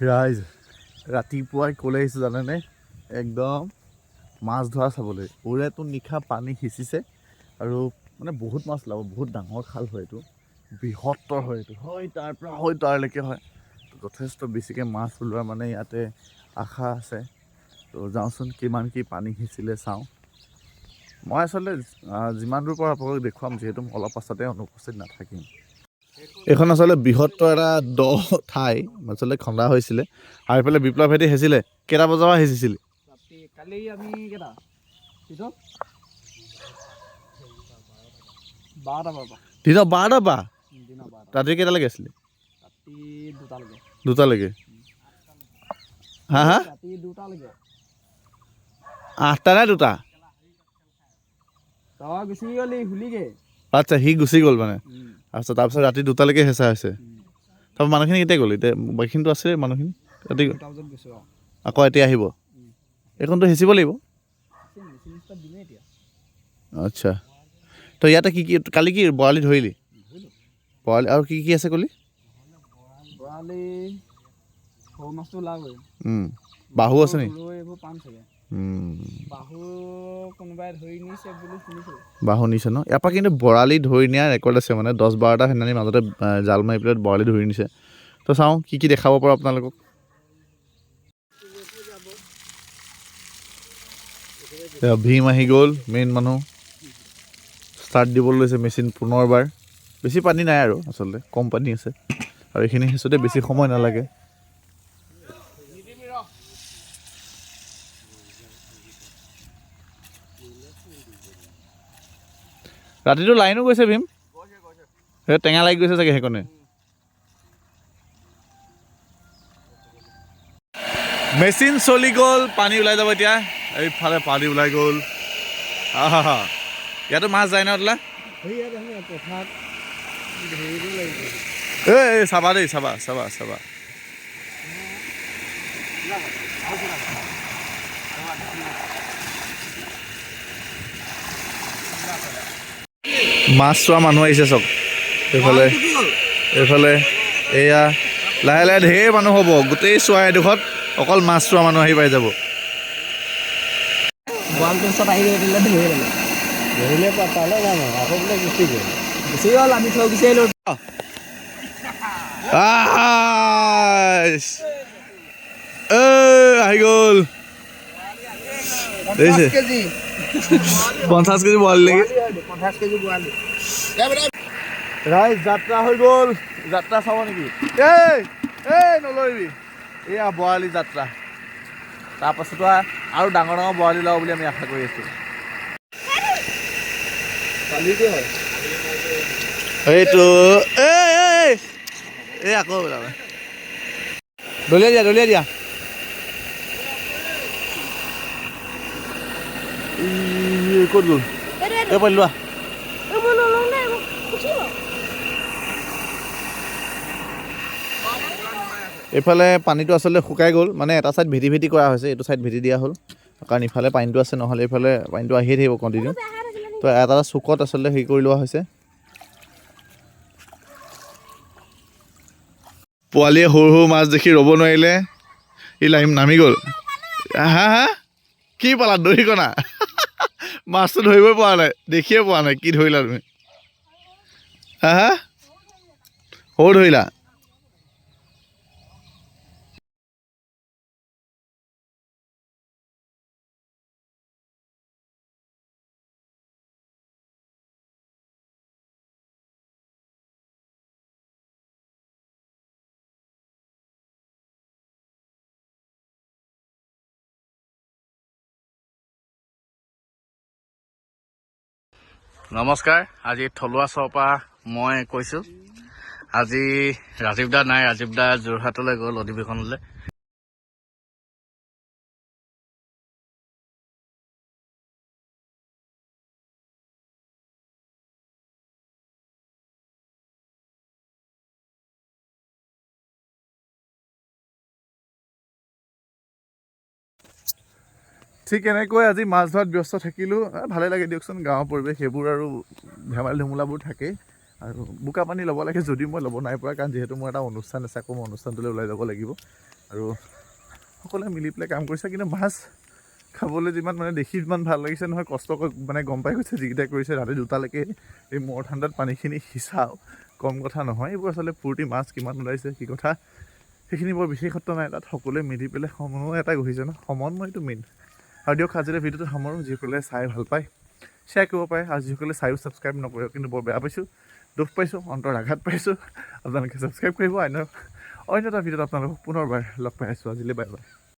ৰাইজ ৰাতিপুৱাই ক'লৈ আহিছোঁ জানেনে? একদম মাছ ধৰা চাবলৈ। ওৰেটো নিশা পানী সিঁচিছে আৰু মানে বহুত মাছ ওলাব বহুত ডাঙৰ খাল হয় এইটো। বৃহত্তৰ হয় এইটো। হয় তাৰ পৰা হয় তাৰলৈকে হয়। যথেষ্ট বেছিকৈ মাছ ওলোৱাৰ মানে ইয়াতে আশা আছে। তো যাওঁচোন কিমান কি পানী সিঁচিলে চাওঁ। মই আচলতে যিমান দূৰ পৰা আপোনালোকক দেখুৱাম যিহেতু মই অলপ পাছতে অনুপস্থিত নাথাকিম। এইখন আচলতে বৃহত্তৰ এটা দ ঠাই আচলতে খন্দা হৈছিলে। আৰু এইফালে বিপ্লৱ হেঁতি হেঁচিলে কেইটা বজাৰ পৰা কেইটা? দিনত বাৰটা পৰা দিনৰ ৰাতি কেইটালৈকে আছিলে? দুটালৈকে। হা হা? আঠটা নে দুটা? আচ্ছা সি গুচি গ'ল মানে। আচ্ছা তাৰপিছত ৰাতি দুটালৈকে হেঁচা হৈছে। উম। তাৰপৰা মানুহখিনি কেতিয়া গ'ল? এতিয়া বাকীখিনিতো আছে মানুহখিনি। ৰাতি আকৌ এতিয়া আহিব? এইখনতো হেঁচিব লাগিব। আছে, আচ্ছা। তো ইয়াতে কি কি কালি কি বৰালি ধৰিলি? বৰালি আৰু কি কি আছে ক'লি? বৰালি সৰু মাছটো ওলাবই। বাহু আছে নি? বাহু নিছে ন? ইয়াৰ পৰা কিন্তু বৰালি ধৰি নিয়া ৰেকৰ্ড আছে মানে দহ বাৰটা সেইদিনানি মাজতে জাল মাৰি পেলাই বৰালি ধৰি নিছে। তো চাওঁ কি কি দেখাব পাৰোঁ আপোনালোকক। ভীম আহি গ'ল মেইন মানুহ। ষ্টাৰ্ট দিবলৈ লৈছে মেচিন পুনৰবাৰ। বেছি পানী নাই আৰু আচলতে। কম পানী আছে। আৰু এইখিনি সিঁচোতে বেছি সময় নালাগে। ৰাতিটো লাইনো গৈছে ভীম। সেই টেঙা লাগি গৈছে চাগে সেইকণে। মেচিন চলি গ'ল, পানী ওলাই যাব এতিয়া। এইফালে পানী ওলাই গ'ল। ইয়াতো মাছ যায় ন তোলা এই, চাবা দেই, চাবা চাবা চাবা। মাছ চোৱা মানুহ আহিছে চব। এইফালে এইফালে এয়া লাহে লাহে ঢেৰ মানুহ হ'ব। গোটেই চোৱা এডোখৰত অকল মাছ চোৱা মানুহ আহি পাই যাব। আহি গ'ল। কেজি। পঞ্চাছ কেজি বৰালি নেকি? পঞ্চাছ কেজি বৰালি ৰাইজ যাত্ৰা হৈ গ'ল। যাত্ৰা চাব নেকি? এই এই নলৰিবি। এয়া বৰালি যাত্ৰা তাৰপাছতো আৰু ডাঙৰ ডাঙৰ বৰালি ওলাব বুলি আমি আশা কৰি আছোঁ। এইটো এই আকৌ ওলালে দলিয়াই দিয়া দলিয়াই দিয়া। ই, ক'ত গ'ল এই পালি লোৱা এইফালে পানীটো আচলতে শুকাই গ'ল মানে এটা ছাইড ভেটি ভেটি কৰা হৈছে এইটো ছাইড ভেটি দিয়া হ'ল। কাৰণ ইফালে পানীটো আছে নহ'লে এইফালে পানীটো আহিয়ে থাকিব কণ্টিনিউ তো এটা এটা চুকত আচলতে হেৰি কৰি লোৱা হৈছে। পোৱালীয়ে সৰু সৰু মাছ দেখি ৰ'ব নোৱাৰিলে ই লাইম নামি গ'ল। হা হা? কি পালা দৰিকণা মাছটো ধৰিবই পৰা নাই দেখিয়ে পোৱা নাই কি ধৰিলা তুমি? হা হা? সৰু ধৰিলা? নমস্কাৰ আজি থলুৱা চৰপা মই কৈছোঁ। আজি ৰাজীৱ দা নাই ৰাজীৱ দা যোৰহাটলৈ গ'ল অধিৱেশনলৈ। ঠিক এনেকৈ আজি মাছ ধৰাত ব্যস্ত থাকিলোঁ। ভালে লাগে দিয়কচোন গাঁৱৰ পৰিৱেশ সেইবোৰ আৰু ধেমালি ধুমুলাবোৰ থাকেই। আৰু বোকা পানী ল'ব লাগে যদিও মই ল'ব নাই পৰা কাৰণ যিহেতু মোৰ এটা অনুষ্ঠান আছে আকৌ মই অনুষ্ঠানটোলৈ ওলাই যাব লাগিব। আৰু সকলোৱে মিলি পেলাই কাম কৰিছে কিন্তু মাছ খাবলৈ যিমান মানে দেখি যিমান ভাল লাগিছে নহয় কষ্ট মানে গম পাই গৈছে যিকেইটাই কৰিছে। ৰাতি দুটালৈকে এই মৰ ঠাণ্ডাত পানীখিনি সিঁচাও কম কথা নহয়। এইবোৰ আচলতে ফূৰ্তি মাছ কিমান ওলাইছে কি কথা সেইখিনি বৰ বিশেষত্ব নাই। তাত সকলোৱে মিলি পেলাই সমন্বয় এটা গঢ়িছে ন। সমন্বয়টো মেইন আৰু দিয়ক আজিলৈ ভিডিঅ'টো সামৰোঁ যিসকলে চাই ভালো পায় শ্বেয়াৰ কৰিব পাৰে। আৰু যিসকলে চায়ো ছাবস্ক্ৰাইব নকৰে, কিন্তু বৰ বেয়া পাইছোঁ, দুখ পাইছোঁ অন্তৰ আঘাত পাইছোঁ, আপোনালোকে ছাবস্ক্ৰাইব কৰিব। অন্য অন্য এটা ভিডিঅ'ত আপোনালোকক পুনৰবাৰ লগ পাই আছোঁ। আজিলৈ বাই বাই